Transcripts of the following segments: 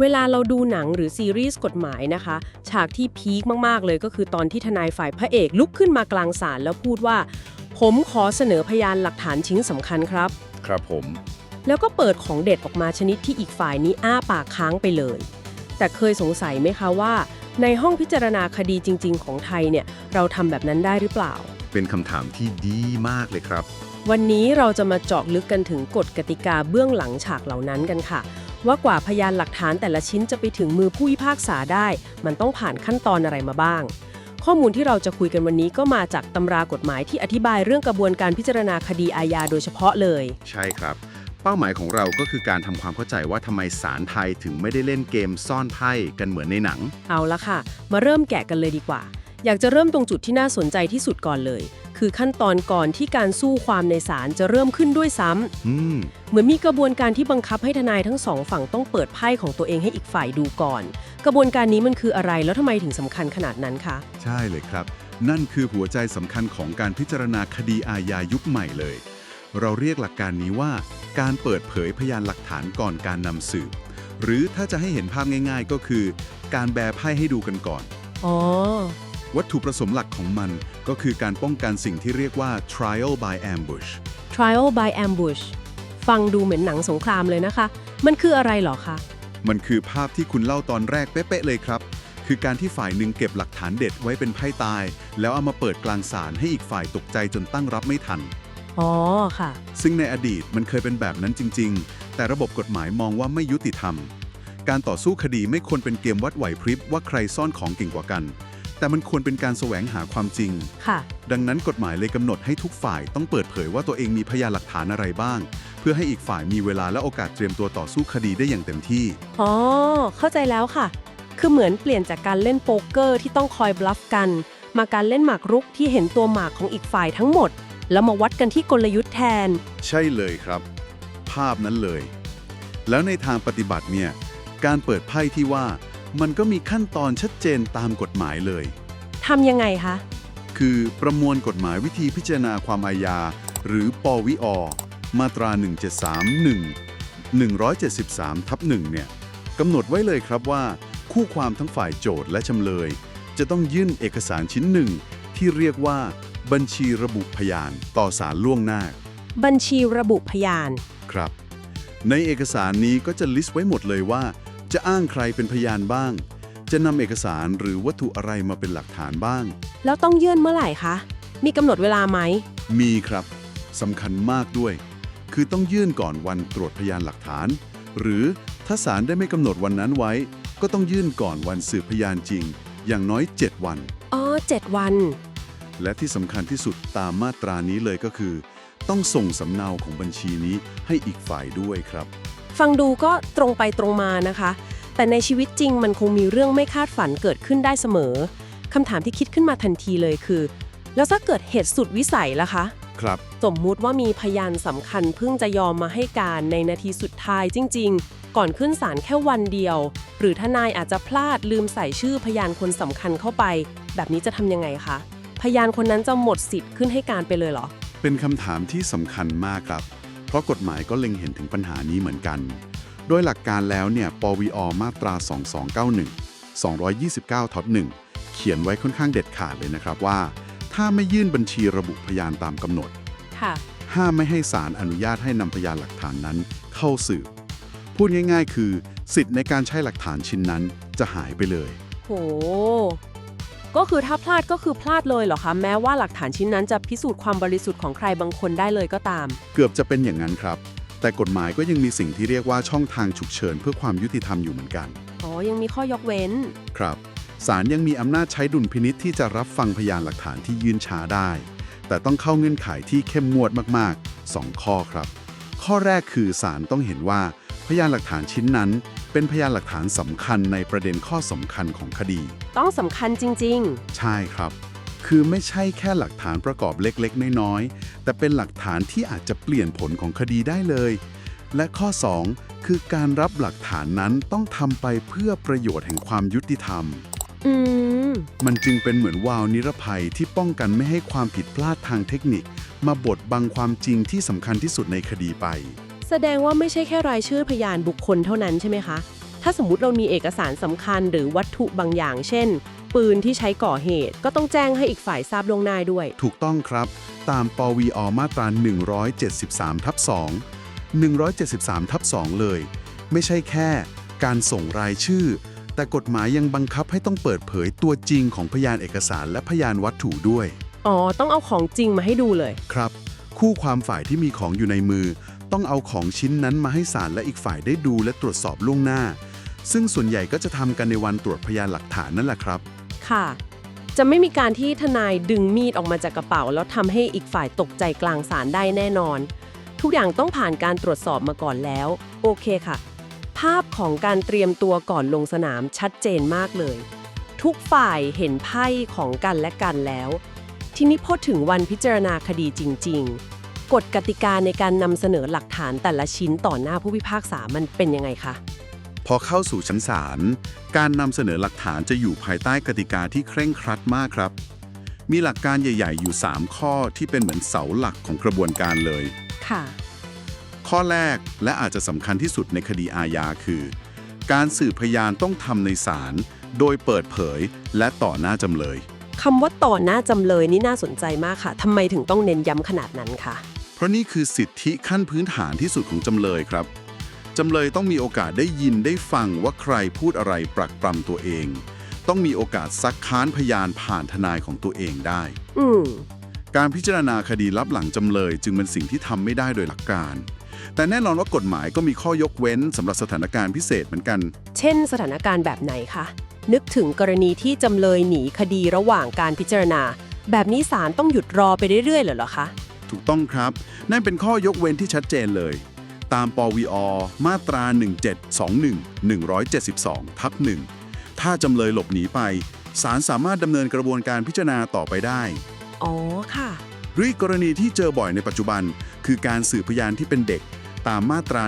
เวลาเราดูหนังหรือซีรีส์กฎหมายนะคะ ฉากที่พีคมาก ๆ เลยก็คือตอนที่ทนายฝ่ายพระเอกลุกขึ้นมากลางศาลแล้วพูดว่า ผมขอเสนอพยานหลักฐานชิ้นสำคัญครับ ครับผม แล้วก็เปิดของเด็ดออกมาชนิดที่อีกฝ่ายนี้อ้าปากค้างไปเลย แต่เคยสงสัยไหมคะว่า ในห้องพิจารณาคดีจริง ๆ ของไทยเนี่ยเราทำแบบนั้นได้หรือเปล่า เป็นคำถามที่ดีมากเลยครับ วันนี้เราจะมาเจาะลึกกันถึงกฎกติกาเบื้องหลังฉากเหล่านั้นกันค่ะ ว่ากว่าพยานหลักฐานแต่ละชิ้นจะไปถึงมือผู้พิพากษาได้ มันต้องผ่านขั้นตอนอะไรมาบ้าง ข้อมูลที่เราจะคุยกันวันนี้ก็มาจากตำรากฎหมายที่อธิบายเรื่องกระบวนการพิจารณาคดีอาญาโดยเฉพาะเลย ใช่ครับ เป้าหมายของเราก็คือการทำความเข้าใจว่าทำไมศาลไทยถึงไม่ได้เล่นเกมซ่อนไพ่กันเหมือนในหนัง เอาละค่ะ มาเริ่มแกะกันเลยดีกว่า อยากจะเริ่มตรงจุดที่น่าสนใจที่สุดก่อนเลย คือขั้นตอนก่อนที่การสู้ความในศาลจะเริ่มขึ้นด้วยซ้ำอืมเหมือนมีกระบวนการที่บังคับให้ทนายทั้งสองฝั่งต้องเปิดไพ่ของตัวเองให้อีกฝ่ายดูก่อน กระบวนการนี้มันคืออะไรแล้วทำไมถึงสำคัญขนาดนั้นคะ ใช่เลยครับ นั่นคือหัวใจสำคัญของการพิจารณาคดีอาญายุคใหม่เลย เราเรียกหลักการนี้ว่า การเปิดเผยพยานหลักฐานก่อนการนำสืบ หรือถ้าจะให้เห็นภาพง่าย ๆ ก็คือ การแบไพ่ให้ดูกันก่อน อ๋อ วัตถุประสงค์หลักของมันก็คือการป้องกันสิ่งที่เรียกว่า trial by ambush trial by ambush ฟังดูเหมือนหนังสงครามเลยนะคะ มันคืออะไรเหรอคะ มันคือภาพที่คุณเล่าตอนแรกเป๊ะๆเลยครับ คือการที่ฝ่ายหนึ่งเก็บหลักฐานเด็ดไว้เป็นไพ่ตาย แล้วเอามาเปิดกลางศาลให้อีกฝ่ายตกใจจนตั้งรับไม่ทัน อ๋อค่ะ ซึ่งในอดีตมันเคยเป็นแบบนั้นจริง ๆ แต่ระบบกฎหมายมองว่าไม่ยุติธรรม การต่อสู้คดีไม่ควรเป็นเกมวัดไหวพริบว่าใครซ่อนของเก่งกว่ากัน แต่มันควรเป็นการแสวงหาความจริง ค่ะ ดังนั้นกฎหมายเลยกำหนดให้ทุกฝ่ายต้องเปิดเผยว่าตัวเองมีพยานหลักฐานอะไรบ้าง เพื่อให้อีกฝ่ายมีเวลาและโอกาสเตรียมตัวต่อสู้คดีได้อย่างเต็มที่ อ๋อ เข้าใจแล้วค่ะ คือเหมือนเปลี่ยนจากการเล่นโป๊กเกอร์ที่ต้องคอยบลัฟกัน มาการเล่นหมากรุกที่เห็นตัวหมากของอีกฝ่ายทั้งหมด แล้วมาวัดกันที่กลยุทธ์แทน ใช่เลยครับ ภาพนั้นเลย แล้วในทางปฏิบัติเนี่ย การเปิดไพ่ที่ว่า มันก็มีขั้นตอนชัดเจนตามกฎหมายเลย ทำยังไงคะ คือประมวลกฎหมายวิธีพิจารณาความอาญา หรือปวิอ มาตรา 1731 173ทับ1เนี่ยกำหนดไว้เลยครับว่า คู่ความทั้งฝ่ายโจทย์และจำเลย จะต้องยื่นเอกสารชิ้นหนึ่ง ที่เรียกว่าบัญชีระบุพยานต่อศาลล่วงหน้า บัญชีระบุพยาน ครับ ในเอกสารนี้ก็จะลิสต์ไว้หมดเลยว่า จะอ้างใครเป็นพยานบ้าง จะนำเอกสารหรือวัตถุอะไรมาเป็นหลักฐานบ้าง แล้วต้องยื่นเมื่อไหร่คะ มีกำหนดเวลาไหม มีครับสำคัญมากด้วย คือต้องยื่นก่อนวันตรวจพยานหลักฐาน หรือถ้าศาลได้ไม่กำหนดวันนั้นไว้ ก็ต้องยื่นก่อนวันสืบพยานจริง อย่างน้อย 7 วัน อ๋อเจ็ดวัน และที่สำคัญที่สุดตามมาตรานี้เลยก็คือ ต้องส่งสำเนาของบัญชีนี้ให้อีกฝ่ายด้วยครับ ฟังดูก็ตรงไปตรงมานะคะ แต่ในชีวิตจริงมันคงมีเรื่องไม่คาดฝันเกิดขึ้นได้เสมอคำถามที่คิดขึ้นมาทันทีเลยคือ แล้วถ้าเกิดเหตุสุดวิสัยล่ะคะ ครับ สมมุติว่ามีพยานสำคัญเพิ่งจะยอมมาให้การในนาทีสุดท้ายจริง ๆ ก่อนขึ้นศาลแค่วันเดียว หรือทนายอาจจะพลาดลืมใส่ชื่อพยานคนสำคัญเข้าไป แบบนี้จะทำยังไงคะ พยานคนนั้นจะหมดสิทธิ์ขึ้นให้การไปเลยเหรอ เป็นคำถามที่สำคัญมากครับ เพราะกฎหมายก็เล็งเห็นถึงปัญหานี้เหมือนกัน โดยหลักการแล้วเนี่ยปวอมาตรา 2291 229ทับ1เขียนไว้ค่อนข้างเด็ดขาดเลยนะครับว่า ถ้าไม่ยื่นบัญชีระบุพยานตามกำหนดค่ะห้ามไม่ให้ศาลอนุญาตให้นำพยานหลักฐานนั้นเข้าสืบ พูดง่าย ๆ คือ สิทธิ์ในการใช้หลักฐานชิ้นนั้นจะหายไปเลย โห ก็คือถ้าพลาดก็คือพลาดเลยเหรอคะ แม้ว่าหลักฐานชิ้นนั้นจะพิสูจน์ความบริสุทธิ์ของใครบางคนได้เลยก็ตาม เกือบจะเป็นอย่างนั้นครับ แต่กฎหมายก็ยังมีสิ่งที่เรียกว่าช่องทางฉุกเฉินเพื่อความยุติธรรมอยู่เหมือนกัน อ๋อ ยังมีข้อยกเว้น ครับศาลยังมีอำนาจใช้ดุลพินิษที่จะรับฟังพยานหลักฐานที่ยื่นช้าได้ แต่ต้องเข้าเงื่อนไขที่เข้มงวดมากๆ 2 ข้อครับ ข้อแรกคือศาลต้องเห็นว่าพยานหลักฐานชิ้นนั้น เป็นพยานหลักฐานสำคัญในประเด็นข้อสำคัญของคดี ต้องสำคัญจริง ใช่ครับ คือไม่ใช่แค่หลักฐานประกอบเล็กๆ น้อยๆ แต่เป็นหลักฐานที่อาจจะเปลี่ยนผลของคดีได้เลย และข้อ 2 คือการรับหลักฐานนั้นต้องทำไปเพื่อประโยชน์แห่งความยุติธรรม ๆ อืม มันจึงเป็นเหมือนวาล์วนิรภัยที่ป้องกันไม่ให้ความผิดพลาดทางเทคนิค มาบดบังความจริงที่สำคัญที่สุดในคดีไป แสดงว่าไม่ใช่แค่รายชื่อพยานบุคคลเท่านั้นใช่ไหมคะ ถ้าสมมติเรามีเอกสารสำคัญหรือวัตถุบางอย่าง เช่น ปืนที่ใช้ก่อเหตุ ก็ต้องแจ้งให้อีกฝ่ายทราบล่วงหน้าด้วย ถูกต้องครับ ตามปวอมาตรา 173ทับ2 173ทับ2เลย ไม่ใช่แค่การส่งรายชื่อ แต่กฎหมายยังบังคับให้ต้องเปิดเผยตัวจริงของพยานเอกสารและพยานวัตถุด้วย อ๋อ ต้องเอาของจริงมาให้ดูเลย ครับ คู่ความฝ่ายที่มีของอยู่ในมือ ต้องเอาของชิ้นนั้นมาให้ศาลและอีกฝ่ายได้ดูและตรวจสอบล่วงหน้า ซึ่งส่วนใหญ่ก็จะทำกันในวันตรวจพยานหลักฐานนั่นแหละครับ ค่ะ จะไม่มีการที่ทนายดึงมีดออกมาจากกระเป๋า แล้วทำให้อีกฝ่ายตกใจกลางศาลได้แน่นอน ทุกอย่างต้องผ่านการตรวจสอบมาก่อนแล้ว โอเคค่ะ ภาพของการเตรียมตัวก่อนลงสนามชัดเจนมากเลย ทุกฝ่ายเห็นไพ่ของกันและกันแล้ว ทีนี้พอถึงวันพิจารณาคดีจริง ๆ กฎกติกาในการนำเสนอหลักฐานแต่ละชิ้นต่อหน้าผู้พิพากษามันเป็นยังไงคะ พอเข้าสู่ชั้นศาลการนำเสนอหลักฐานจะอยู่ภายใต้กติกาที่เคร่งครัดมากครับ มีหลักการใหญ่ ๆ อยู่ 3 ข้อที่เป็นเหมือนเสาหลักของกระบวนการเลย ค่ะ ข้อแรกและอาจจะสำคัญที่สุดในคดีอาญาคือ การสืบพยานต้องทำในศาลโดยเปิดเผยและต่อหน้าจำเลย คำว่าต่อหน้าจำเลยนี่น่าสนใจมากค่ะทำไมถึงต้องเน้นย้ำขนาดนั้นคะ เพราะนี่คือสิทธิขั้นพื้นฐานที่สุดของจำเลยครับ จำเลยต้องมีโอกาสได้ยินได้ฟังว่าใครพูดอะไรปรักปรำตัวเอง ต้องมีโอกาสซักค้านพยานผ่านทนายของตัวเองได้ อืมการพิจารณาคดีลับหลังจำเลย จึงเป็นสิ่งที่ทำไม่ได้โดยหลักการ แต่แน่นอนว่ากฎหมายก็มีข้อยกเว้นสำหรับสถานการณ์พิเศษเหมือนกัน เช่น สถานการณ์แบบไหนคะ นึกถึงกรณีที่จำเลยหนีคดีระหว่างการพิจารณา แบบนี้ศาลต้องหยุดรอไปเรื่อยๆเหรอคะ ถูกต้องครับ นั่นเป็นข้อยกเว้นที่ชัดเจนเลย ตามปวอ มาตรา 1721 172ทับ1ถ้าจำเลยหลบหนีไปศาลสามารถดำเนินกระบวนการพิจารณาต่อไปได้ อ๋อค่ะ หรืออีกกรณีที่เจอบ่อยในปัจจุบัน คือการสืบพยานที่เป็นเด็กตามมาตรา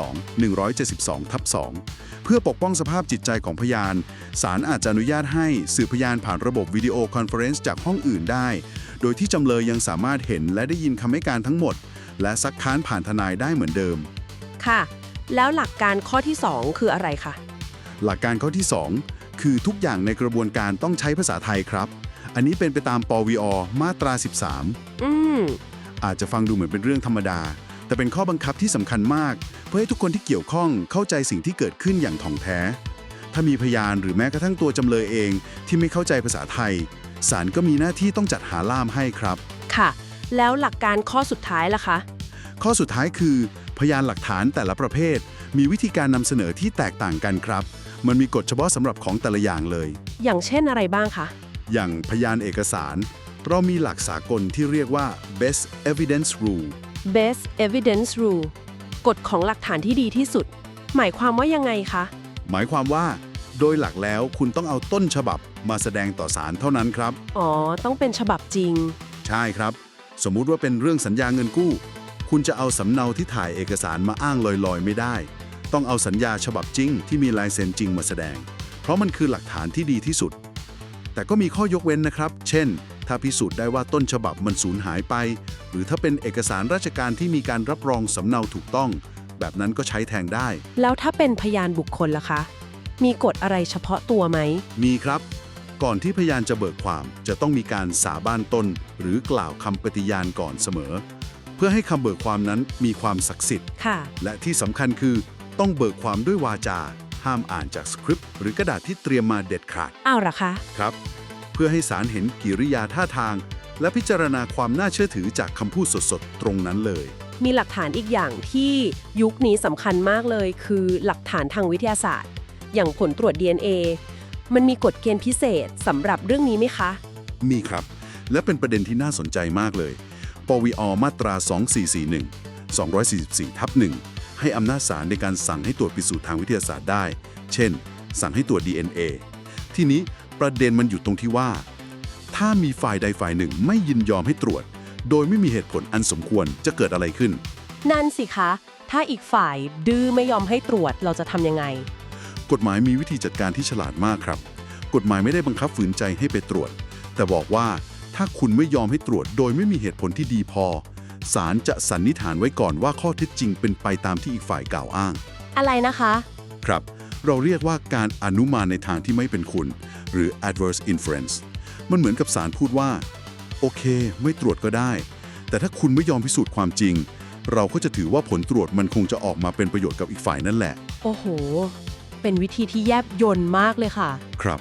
1722 172ทับ2เพื่อปกป้องสภาพจิตใจของพยาน ศาลอาจจะอนุญาตให้สืบพยานผ่านระบบวิดีโอคอนเฟอเรนซ์จากห้องอื่นได้ โดยที่จำเลยยังสามารถเห็นและได้ยินคำให้การทั้งหมด และซักค้านผ่านทนายได้เหมือนเดิม ค่ะ แล้วหลักการข้อที่ 2 คืออะไรคะ หลักการข้อที่ 2 คือทุกอย่างในกระบวนการต้องใช้ภาษาไทยครับ อันนี้เป็นไปตามปวอมาตรา 13 อืม อาจจะฟังดูเหมือนเป็นเรื่องธรรมดา แต่เป็นข้อบังคับที่สำคัญมาก เพื่อให้ทุกคนที่เกี่ยวข้องเข้าใจสิ่งที่เกิดขึ้นอย่างถ่องแท้ ถ้ามีพยานหรือแม้กระทั่งตัวจำเลยเองที่ไม่เข้าใจภาษาไทย ศาลก็มีหน้าที่ต้องจัดหาล่ามให้ครับ ค่ะ แล้วหลักการข้อสุดท้ายล่ะคะ ข้อสุดท้ายคือ พยานหลักฐานแต่ละประเภท มีวิธีการนำเสนอที่แตกต่างกันครับ มันมีกฎเฉพาะสำหรับของแต่ละอย่างเลย อย่างเช่นอะไรบ้างคะ อย่างพยานเอกสาร เรามีหลักสากลที่เรียกว่า best evidence rule best evidence rule กฎของหลักฐานที่ดีที่สุด หมายความว่ายังไงคะ หมายความว่า โดยหลักแล้วคุณต้องเอาต้นฉบับมาแสดงต่อศาลเท่านั้นครับ อ๋อ ต้องเป็นฉบับจริง ใช่ครับ สมมุติว่าเป็นเรื่องสัญญาเงินกู้ คุณจะเอาสำเนาที่ถ่ายเอกสารมาอ้างลอยๆ ไม่ได้ ต้องเอาสัญญาฉบับจริง ที่มีลายเซ็นจริงมาแสดง เพราะมันคือหลักฐานที่ดีที่สุด แต่ก็มีข้อยกเว้นนะครับ เช่น ถ้าพิสูจน์ได้ว่าต้นฉบับมันสูญหายไป หรือถ้าเป็นเอกสารราชการที่มีการรับรองสำเนาถูกต้อง แบบนั้นก็ใช้แทงได้ แล้วถ้าเป็นพยานบุคคลล่ะคะ มีกฎอะไรเฉพาะตัวไหม มีครับ ก่อนที่พยานจะเบิกความจะต้องมีการสาบานตน หรือกล่าวคำปฏิญาณก่อนเสมอ เพื่อให้คำเบิกความนั้นมีความศักดิ์สิทธิ์ ค่ะ และที่สำคัญคือต้องเบิกความด้วยวาจา ห้ามอ่านจากสคริปต์หรือกระดาษที่เตรียมมาเด็ดขาดอ้าวเหรอคะ ครับ เพื่อให้ศาลเห็นกิริยาท่าทาง และพิจารณาความน่าเชื่อถือจากคำพูดสดๆตรงนั้นเลย มีหลักฐานอีกอย่างที่ยุคนี้สำคัญมากเลย คือหลักฐานทางวิทยาศาสตร์ อย่างผลตรวจ DNA มันมีกฎเกณฑ์พิเศษสำหรับเรื่องนี้ไหมคะ มีครับ และเป็นประเด็นที่น่าสนใจมากเลย ปวอมาตรา 2441 244ทับ1ให้อำนาจศาลในการสั่งให้ตรวจพิสูจน์ทางวิทยาศาสตร์ได้ เช่น สั่งให้ตรวจ DNA ทีนี้ประเด็นมันอยู่ตรงที่ว่า ถ้ามีฝ่ายใดฝ่ายหนึ่งไม่ยินยอมให้ตรวจ โดยไม่มีเหตุผลอันสมควรจะเกิดอะไรขึ้น นั่นสิคะ ถ้าอีกฝ่ายดื้อไม่ยอมให้ตรวจเราจะทำยังไง กฎหมายมีวิธีจัดการที่ฉลาดมากครับ กฎหมายไม่ได้บังคับฝืนใจให้ไปตรวจ แต่บอกว่าถ้าคุณไม่ยอมให้ตรวจโดยไม่มีเหตุผลที่ดีพอศาลจะสันนิษฐานไว้ก่อนว่าข้อเท็จจริงเป็นไปตามที่อีกฝ่ายกล่าวอ้าง อะไรนะคะ ครับ เราเรียกว่าการอนุมานในทางที่ไม่เป็นคุณ หรือ adverse inference มันเหมือนกับสารพูดว่า โอเค ไม่ตรวจก็ได้ แต่ถ้าคุณไม่ยอมพิสูจน์ความจริง เราก็จะถือว่าผลตรวจมันคงจะออกมาเป็นประโยชน์กับอีกฝ่ายนั่นแหละ โอ้โห เป็นวิธีที่แยบยนต์มากเลยค่ะ ครับ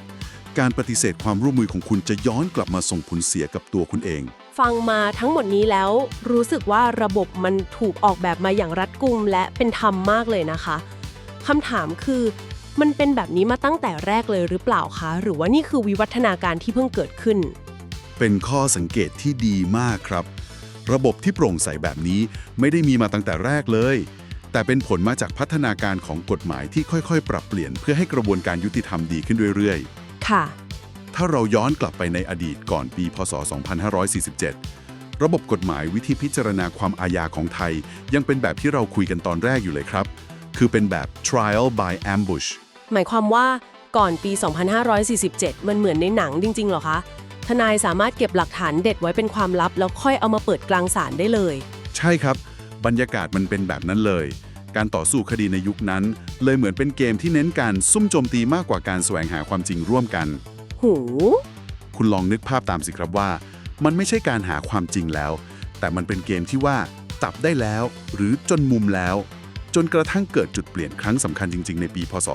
การปฏิเสธความร่วมมือของคุณจะย้อนกลับมาส่งผลเสียกับตัวคุณเอง ฟังมาทั้งหมดนี้แล้ว รู้สึกว่าระบบมันถูกออกแบบมาอย่างรัดกุมและเป็นธรรมมากเลยนะคะคำถามคือ มันเป็นแบบนี้มาตั้งแต่แรกเลยหรือเปล่าคะ หรือว่านี่คือวิวัฒนาการที่เพิ่งเกิดขึ้น เป็นข้อสังเกตที่ดีมากครับ ระบบที่โปร่งใสแบบนี้ไม่ได้มีมาตั้งแต่แรกเลย แต่เป็นผลมาจากพัฒนาการของกฎหมายที่ค่อยๆ ปรับเปลี่ยนเพื่อให้กระบวนการยุติธรรมดีขึ้นเรื่อยค่ะๆถ้าเราย้อนกลับไปในอดีตก่อนปี พศ 2547 ระบบกฎหมายวิธีพิจารณาความอาญาของไทย ยังเป็นแบบที่เราคุยกันตอนแรกอยู่เลยครับ คือเป็นแบบ trial by ambush หมายความว่าก่อนปี 2547 มันเหมือนในหนังจริง ๆ เหรอคะ ทนายสามารถเก็บหลักฐานเด็ดไว้เป็นความลับ แล้วค่อยเอามาเปิดกลางศาลได้เลย ใช่ครับ บรรยากาศมันเป็นแบบนั้นเลย การต่อสู้คดีในยุคนั้น เลยเหมือนเป็นเกมที่เน้นการซุ่มโจมตีมากกว่าการแสวงหาความจริงร่วมกัน หู คุณลองนึกภาพตามสิครับว่า มันไม่ใช่การหาความจริงแล้ว แต่มันเป็นเกมที่ว่าจับได้แล้ว หรือจนมุมแล้ว จนกระทั่งเกิดจุดเปลี่ยนครั้งสำคัญจริง ๆ ในปี พศ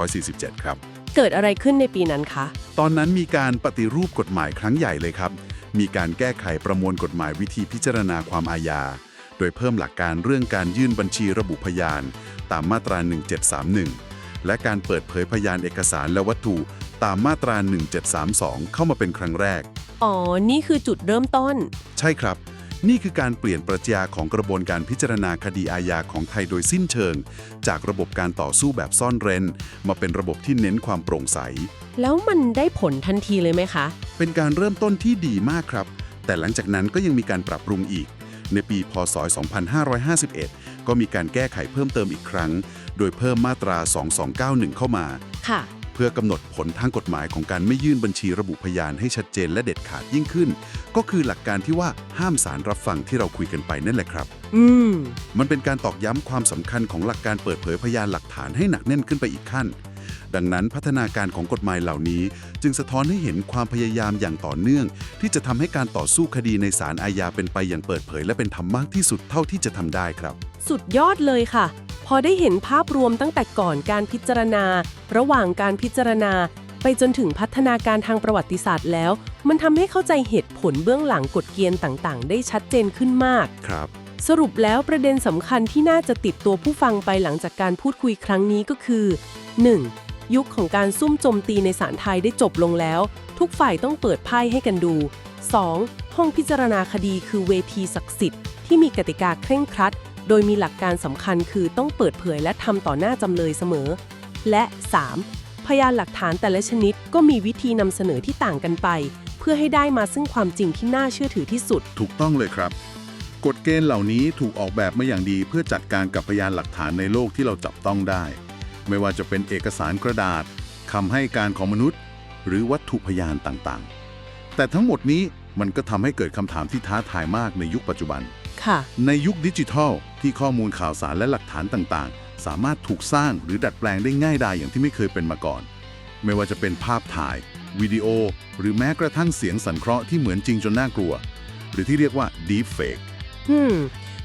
2547 ครับ เกิดอะไรขึ้นในปีนั้นคะ ตอนนั้นมีการปฏิรูปกฎหมายครั้งใหญ่เลยครับ มีการแก้ไขประมวลกฎหมายวิธีพิจารณาความอาญา โดยเพิ่มหลักการเรื่องการยื่นบัญชีระบุพยาน ตามมาตรา 1731 และการเปิดเผยพยานเอกสารและวัตถุตามมาตรา 1732 เข้ามาเป็นครั้งแรก อ๋อ นี่คือจุดเริ่มต้น ใช่ครับ นี่คือการเปลี่ยนปรัชญาของกระบวนการพิจารณาคดีอาญาของไทยโดยสิ้นเชิง จากระบบการต่อสู้แบบซ่อนเร้น มาเป็นระบบที่เน้นความโปร่งใส แล้วมันได้ผลทันทีเลยไหมคะ เป็นการเริ่มต้นที่ดีมากครับ แต่หลังจากนั้นก็ยังมีการปรับปรุงอีก ในปี พศ 2551 ก็มีการแก้ไขเพิ่มเติมอีกครั้ง โดยเพิ่มมาตรา 2291 เข้ามา ค่ะ เพื่อกำหนดผลทางกฎหมายของการไม่ยื่นบัญชีระบุพยานให้ชัดเจนและเด็ดขาดยิ่งขึ้น ก็คือหลักการที่ว่าห้ามสารรับฟังที่เราคุยกันไปนั่นแหละครับ อืม มันเป็นการตอกย้ำความสำคัญของหลักการเปิดเผยพยานหลักฐานให้หนักแน่นขึ้นไปอีกขั้น ดังนั้นพัฒนาการของกฎหมายเหล่านี้ จึงสะท้อนให้เห็นความพยายามอย่างต่อเนื่อง ที่จะทำให้การต่อสู้คดีในศาลอาญาเป็นไปอย่างเปิดเผย และเป็นธรรมมากที่สุดเท่าที่จะทำได้ครับ สุดยอดเลยค่ะ พอได้เห็นภาพรวมตั้งแต่ก่อนการพิจารณา ระหว่างการพิจารณา ไปจนถึงพัฒนาการทางประวัติศาสตร์แล้ว มันทำให้เข้าใจเหตุผลเบื้องหลังกฎเกณฑ์ต่าง ๆ ได้ชัดเจนขึ้นมากครับสรุปแล้วประเด็นสำคัญที่น่าจะติดตัวผู้ฟังไปหลังจากการพูดคุยครั้งนี้ก็คือ 1. ยุคของการซุ่มโจมตีในศาลไทยได้จบลงแล้ว ทุกฝ่ายต้องเปิดไพ่ให้กันดู 2. ห้องพิจารณาคดีคือเวทีศักดิ์สิทธิ์ที่มีกติกาเคร่งครัด โดยมีหลักการสำคัญคือต้องเปิดเผยและทำต่อหน้าจำเลยเสมอ และ 3. พยานหลักฐานแต่ละชนิดก็มีวิธีนำเสนอที่ต่างกันไป เพื่อให้ได้มาซึ่งความจริงที่น่าเชื่อถือที่สุด ถูกต้องเลยครับ กฎเกณฑ์เหล่านี้ถูกออกแบบมาอย่างดีเพื่อจัดการกับพยานหลักฐานในโลกที่เราจับต้องได้ ไม่ว่าจะเป็นเอกสารกระดาษคำให้การของมนุษย์ หรือวัตถุพยานต่างๆ แต่ทั้งหมดนี้มันก็ทำให้เกิดคำถามที่ท้าทายมากในยุคปัจจุบัน ค่ะ ในยุคดิจิทัล ที่ข้อมูลข่าวสารและหลักฐานต่างๆ สามารถถูกสร้างหรือดัดแปลงได้ง่ายดายอย่างที่ไม่เคยเป็นมาก่อน ไม่ว่าจะเป็นภาพถ่าย วิดีโอ หรือแม้กระทั่งเสียงสันเคราะห์ที่เหมือนจริงจนน่ากลัว หรือที่เรียกว่า deepfake อืม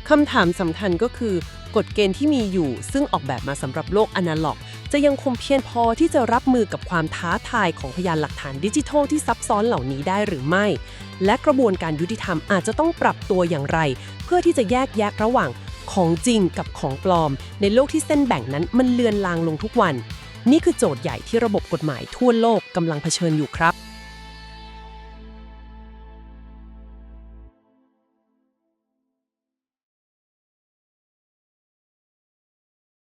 คำถามสำคัญก็คือกฎเกณฑ์ที่มีอยู่ ซึ่งออกแบบมาสำหรับโลกอนาล็อก จะยังคงเพียงพอที่จะรับมือกับความท้าทายของพยานหลักฐานดิจิทัลที่ซับซ้อนเหล่านี้ได้หรือไม่ และกระบวนการยุติธรรมอาจจะต้องปรับตัวอย่างไร เพื่อที่จะแยกแยะระหว่างของจริงกับของปลอม ในโลกที่เส้นแบ่งนั้นมันเลือนลางลงทุกวัน นี่คือโจทย์ใหญ่ที่ระบบกฎหมายทั่วโลกกำลังเผชิญอยู่ครับ